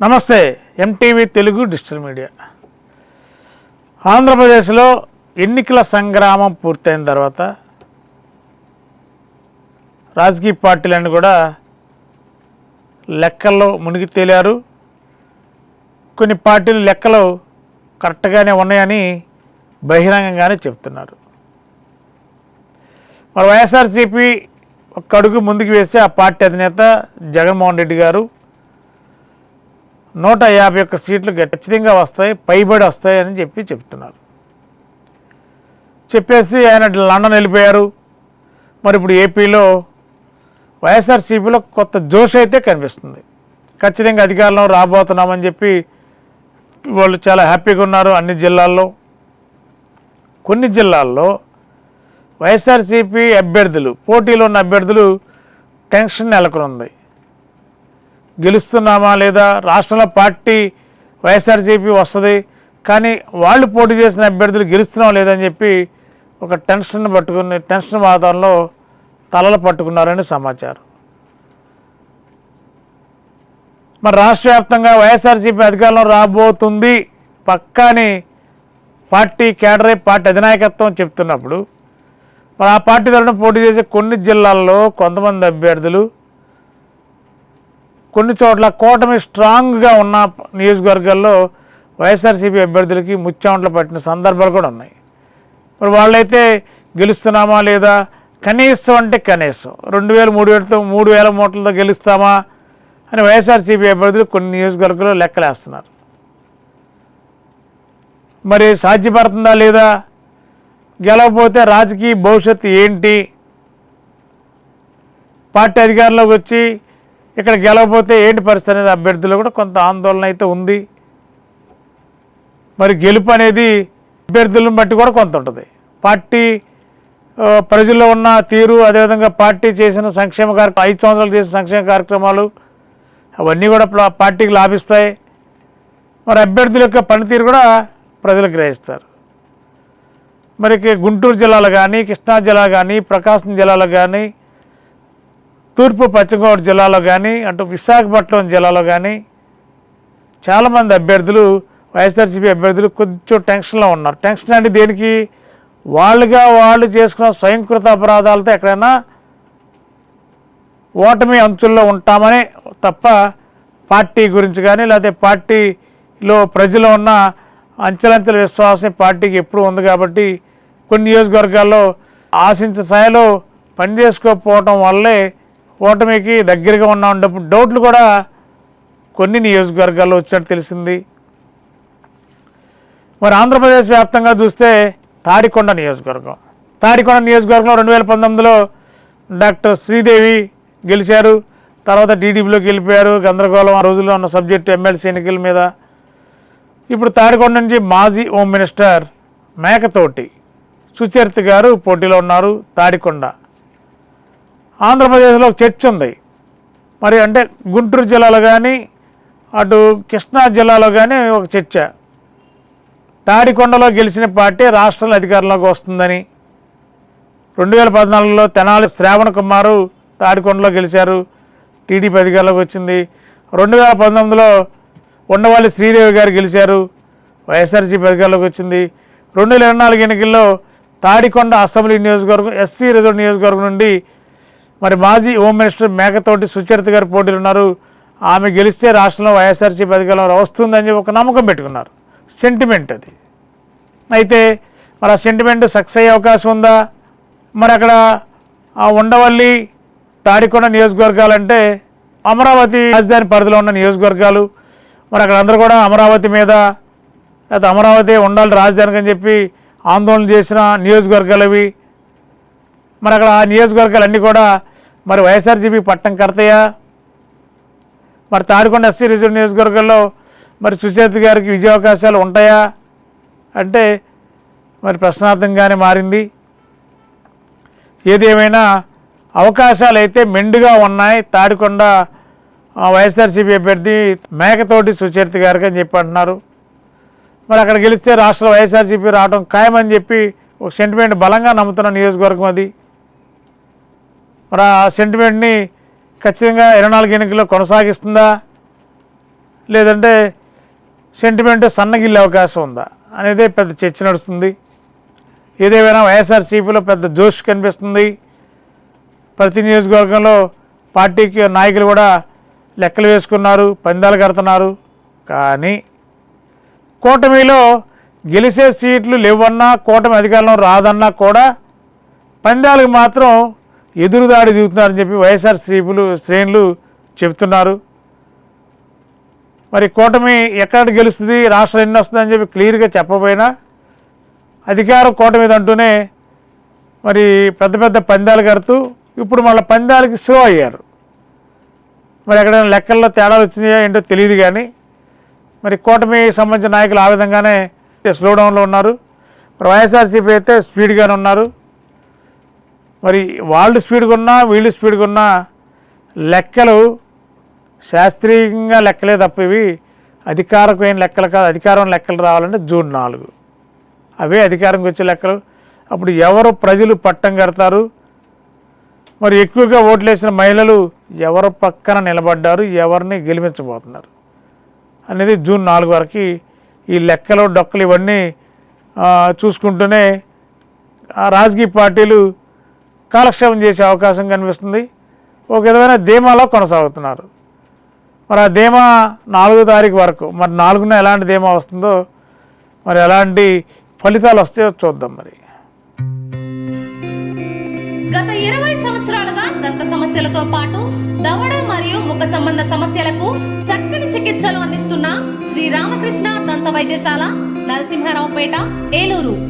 నమస్తే MTV Telugu digital media. ఆంధ్రప్రదేశ్లో ఎన్నికల సంగ్రామం పూర్తయిన తర్వాత రాజకీయ పార్టీలన్నీ కూడా లెక్కల్లో మునిగి తేలారు. కొన్ని పార్టీలు లెక్కలు కరెక్ట్గానే ఉన్నాయని బహిరంగంగానే చెప్తున్నారు మరి వైఎస్ఆర్సీపీ ఒక అడుగు ముందుకు వేసి ఆ పార్టీ అధినేత జగన్మోహన్ రెడ్డి గారు నూట యాభై ఒక్క సీట్లు ఖచ్చితంగా వస్తాయి పైబడి వస్తాయి అని చెప్పి చెప్తున్నారు. చెప్పేసి ఆయన లండన్ వెళ్ళిపోయారు. మరి ఇప్పుడు ఏపీలో వైఎస్ఆర్సీపీలో కొత్త జోష్ అయితే కనిపిస్తుంది. ఖచ్చితంగా అధికారంలో రాబోతున్నామని చెప్పి వాళ్ళు చాలా హ్యాపీగా ఉన్నారు అన్ని జిల్లాల్లో. కొన్ని జిల్లాల్లో వైఎస్ఆర్సీపీ అభ్యర్థులు పోటీలో ఉన్న అభ్యర్థులు టెన్షన్ నెలకొనుంది. గెలుస్తున్నామా లేదా? రాష్ట్రంలో పార్టీ వైఎస్ఆర్సీపీ వస్తుంది కానీ వాళ్ళు పోటీ చేసిన అభ్యర్థులు గెలుస్తున్నాం లేదని చెప్పి ఒక టెన్షన్ పట్టుకుని టెన్షన్ వాతావరణంలో తలలు పట్టుకున్నారని సమాచారం. మరి రాష్ట్ర వ్యాప్తంగా వైఎస్ఆర్సీపీ అధికారంలో రాబోతుంది పక్కాని పార్టీ కేడరే పార్టీ అధినాయకత్వం చెప్తున్నప్పుడు మరి ఆ పార్టీ తరఫున పోటీ చేసే కొన్ని జిల్లాల్లో కొంతమంది అభ్యర్థులు కొన్ని చోట్ల కూటమి స్ట్రాంగ్గా ఉన్న నియోజకవర్గాల్లో వైఎస్ఆర్సీపీ అభ్యర్థులకి ముచ్చాంట్లు పట్టిన సందర్భాలు కూడా ఉన్నాయి. మరి వాళ్ళైతే గెలుస్తున్నామా లేదా? కనీసం అంటే కనీసం రెండు వేల మూడు వేలతో మూడు వేల మూటలతో గెలుస్తామా అని వైఎస్ఆర్సీపీ అభ్యర్థులు కొన్ని నియోజకవర్గాల్లో లెక్కలేస్తున్నారు. మరి సాధ్యపడుతుందా లేదా? గెలవకపోతే రాజకీయ భవిష్యత్తు ఏంటి? పార్టీ అధికారంలోకి వచ్చి ఇక్కడ గెలవపోతే ఏంటి పరిస్థితి అనేది అభ్యర్థులు కూడా కొంత ఆందోళన అయితే ఉంది. మరి గెలుపు అనేది అభ్యర్థులను బట్టి కూడా కొంత ఉంటుంది. పార్టీ ప్రజల్లో ఉన్న తీరు అదేవిధంగా పార్టీ చేసిన సంక్షేమ కార్యక్రమం ఐదు సంవత్సరాలు చేసిన సంక్షేమ కార్యక్రమాలు అవన్నీ కూడా పార్టీకి లాభిస్తాయి. మరి అభ్యర్థుల యొక్క పనితీరు కూడా ప్రజలు గ్రహిస్తారు. మరి గుంటూరు జిల్లాలో కానీ కృష్ణా జిల్లా కానీ ప్రకాశం జిల్లాలో కానీ తూర్పు పశ్చిమగోదావరి జిల్లాలో కానీ అటు విశాఖపట్నం జిల్లాలో కానీ చాలామంది అభ్యర్థులు వైఎస్ఆర్సీపీ అభ్యర్థులు కొంచెం టెన్షన్లో ఉన్నారు. టెన్షన్ అంటే దేనికి? వాళ్ళుగా వాళ్ళు చేసుకున్న స్వయంకృత అపరాధాలతో ఎక్కడైనా ఓటమి అంచుల్లో ఉంటామని తప్ప పార్టీ గురించి కానీ లేకపోతే పార్టీలో ప్రజలు ఉన్న అంచెలంచెల విశ్వాసం పార్టీకి ఎప్పుడు ఉంది కాబట్టి కొన్ని నియోజకవర్గాల్లో ఆశించిన స్థాయిలో పనిచేసుకోకపోవటం వల్లే ఓటమికి దగ్గరగా ఉన్న ఉన్నప్పుడు డౌట్లు కూడా కొన్ని నియోజకవర్గాల్లో వచ్చినట్టు తెలిసింది. మరి ఆంధ్రప్రదేశ్ వ్యాప్తంగా చూస్తే తాడికొండ నియోజకవర్గం. తాడికొండ నియోజకవర్గంలో రెండు వేల పంతొమ్మిదిలో డాక్టర్ శ్రీదేవి గెలిచారు. తర్వాత టీడీపీలోకి వెళ్ళిపోయారు. గందరగోళం ఆ రోజుల్లో ఉన్న సబ్జెక్టు ఎమ్మెల్సీ ఎన్నికల మీద. ఇప్పుడు తాడికొండ నుంచి మాజీ హోమ్ మినిస్టర్ మేకతోటి సుచరిత గారు పోటీలో ఉన్నారు తాడికొండ. ఆంధ్రప్రదేశ్లో ఒక చర్చ్ ఉంది. మరి అంటే గుంటూరు జిల్లాలో కానీ అటు కృష్ణా జిల్లాలో కానీ ఒక చర్చ. తాడికొండలో గెలిచిన పార్టీ రాష్ట్రంలో అధికారంలోకి వస్తుందని. రెండు వేల పద్నాలుగులో తెనాలి శ్రావణ కుమారు తాడికొండలో గెలిచారు. టీడీపీ అధికారంలోకి వచ్చింది. రెండు వేల పంతొమ్మిదిలో ఉండవాలి శ్రీదేవి గారు గెలిచారు. వైఎస్ఆర్సీపీ అధికారంలోకి వచ్చింది. రెండు వేల ఇరవై నాలుగు ఎన్నికల్లో తాడికొండ అసెంబ్లీ నియోజకవర్గం ఎస్సీ రిజర్వ్ నియోజకవర్గం నుండి మరి మాజీ హోమ్ మినిస్టర్ మేకతోటి సుచరిత గారు పోటీలు ఉన్నారు ఆమె గెలిస్తే రాష్ట్రంలో వైఎస్ఆర్సీపీ అధికారంలో వస్తుందని చెప్పి ఒక నమ్మకం పెట్టుకున్నారు. సెంటిమెంట్ అది. అయితే మరి ఆ సెంటిమెంట్ సక్సెస్ అయ్యే అవకాశం ఉందా? మరి అక్కడ ఆ ఉండవల్లి తాడికొండ నియోజకవర్గాలంటే అమరావతి రాజధాని పరిధిలో ఉన్న నియోజకవర్గాలు మరి అక్కడ అందరూ కూడా అమరావతి మీద లేకపోతే అమరావతి ఉండాలి రాజధానికి అని చెప్పి ఆందోళన చేసిన నియోజకవర్గాలు అవి. మరి అక్కడ ఆ నియోజకవర్గాలన్నీ కూడా మరి వైఎస్ఆర్సీపీ పట్టం కడతాయా? మరి తాడికొండ ఎస్సీ రిజర్వ్ నియోజకవర్గంలో మరి సుచేత్ గారికి విజయావకాశాలు ఉంటాయా? అంటే మరి ప్రశ్నార్థంగానే మారింది. ఏదేమైనా అవకాశాలు అయితే మెండుగా ఉన్నాయి. తాడికొండ వైఎస్ఆర్సీపీ అభ్యర్థి మేకతోటి సుచరిత గారికి అని చెప్పి అంటున్నారు. మరి అక్కడ గెలిస్తే రాష్ట్ర వైఎస్ఆర్సీపీ రావడం ఖాయమని చెప్పి ఒక సెంటిమెంట్ బలంగా నమ్ముతున్న నియోజకవర్గం అది. మరి ఆ సెంటిమెంట్ని ఖచ్చితంగా ఇరవై నాలుగు ఎన్నికల్లో కొనసాగిస్తుందా? లేదంటే సెంటిమెంట్ సన్నగిల్లే అవకాశం ఉందా? అనేది పెద్ద చర్చ నడుస్తుంది. ఏదేమైనా వైఎస్ఆర్సీపీలో పెద్ద జోష్ కనిపిస్తుంది. ప్రతి నియోజకవర్గంలో పార్టీకి నాయకులు కూడా లెక్కలు వేసుకున్నారు పందాలు కడుతున్నారు. కానీ కూటమిలో గెలిచే సీట్లు లేవన్నా కూటమి అధికారంలో రాదన్నా కూడా పందాలకు మాత్రం ఎదురుదాడి దిగుతున్నారని చెప్పి వైఎస్ఆర్ శ్రీపులు శ్రేణులు చెప్తున్నారు మరి కూటమి ఎక్కడ గెలుస్తుంది రాష్ట్రం ఎన్ని వస్తుందని చెప్పి క్లియర్గా చెప్పబోయినా అధికారం కూటమి అంటూనే మరి పెద్ద పెద్ద పందాలు కడుతూ ఇప్పుడు మళ్ళీ పందాలకి షో అయ్యారు. మరి ఎక్కడైనా లెక్కల్లో తేడాలు వచ్చినాయో ఏంటో తెలియదు కానీ మరి కూటమి సంబంధించిన నాయకులు ఆ విధంగానే స్లో డౌన్లో ఉన్నారు. మరి వైఎస్ఆర్సీపీ అయితే స్పీడ్గానే ఉన్నారు. మరి వాళ్ళు స్పీడ్గా ఉన్నా వీళ్ళు స్పీడ్గా ఉన్నా లెక్కలు శాస్త్రీయంగా లెక్కలే తప్ప ఇవి అధికారకమైన లెక్కలు కాదు. అధికారం లెక్కలు రావాలంటే జూన్ నాలుగు. అవే అధికారంకి వచ్చే లెక్కలు. అప్పుడు ఎవరు ప్రజలు పట్టం కడతారు? మరి ఎక్కువగా ఓట్లేసిన మహిళలు ఎవరు పక్కన నిలబడ్డారు? ఎవరిని గెలిపించబోతున్నారు? అనేది జూన్ నాలుగు వరకు ఈ లెక్కలు డొక్కలు ఇవన్నీ చూసుకుంటూనే రాజకీయ పార్టీలు కాలక్షేపం చేసే అవకాశం కనిపిస్తుంది. ఒక విధమైన ధీమాలో కొనసాగుతున్నారు. మరి ఆ ధీమా నాలుగో తారీఖు వరకు మరి నాలుగున ఎలాంటి ధీమా వస్తుందో మరి ఎలాంటి ఫలితాలు వస్తాయో చూద్దాం మరి. గత ఇరవై సంవత్సరాలుగా దంత సమస్యలతో పాటు దవడ మరియు ముఖ సంబంధ సమస్యలకు చక్కని చికిత్సలు అందిస్తున్న శ్రీ రామకృష్ణ దంత వైద్యశాల నరసింహారావుపేట ఏలూరు.